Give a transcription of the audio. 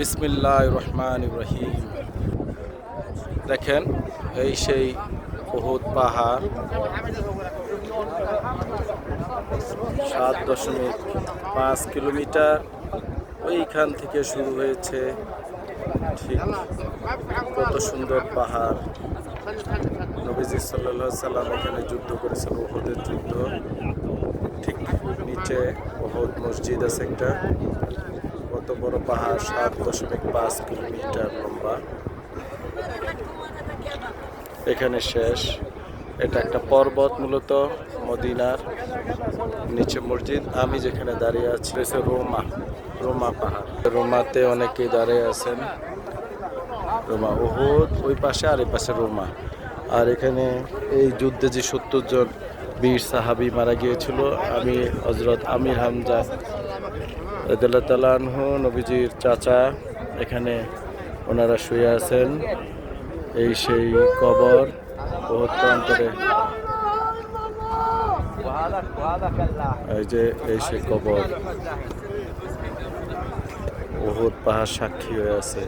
বিসমিল্লাহ রহমান ইব্রাহিম দেখেন, এই সেই বহুত পাহাড়, সাত দশমিক পাঁচ কিলোমিটার, ওইখান থেকে শুরু হয়েছে ঠিক কত সুন্দর পাহাড়। নবীজি সাল্লাহ সাল্লাম এখানে যুদ্ধ করেছেন ওহদের যুদ্ধ। ঠিক নিচে ওহদ মসজিদ আছে একটা। কত বড় পাহাড়? সাত দশমিক পাঁচ কিলোমিটার লম্বা। এখানে শেষ। এটা একটা পর্বত মূলত, মদিনার নিচে মসজিদ। আমি যেখানে দাঁড়িয়ে আছি হচ্ছে রোমা রোমা পাহাড়। রোমাতে অনেকেই দাঁড়িয়ে আছেন। রোমা ওহুদ ওই পাশে আর এই পাশে রোমা। আর এখানে এই যুদ্ধে যে সত্তর জন বীর সাহাবি মারা গিয়েছিল, আমি হজরত আমির হামজা আনহু, নবীজির চাচা, এখানে ওনারা শুয়ে আছেন। এই সেই কবর বহুত এই যে, এই সেই কবর। বহুত পাহাড় সাক্ষী হয়ে আছে।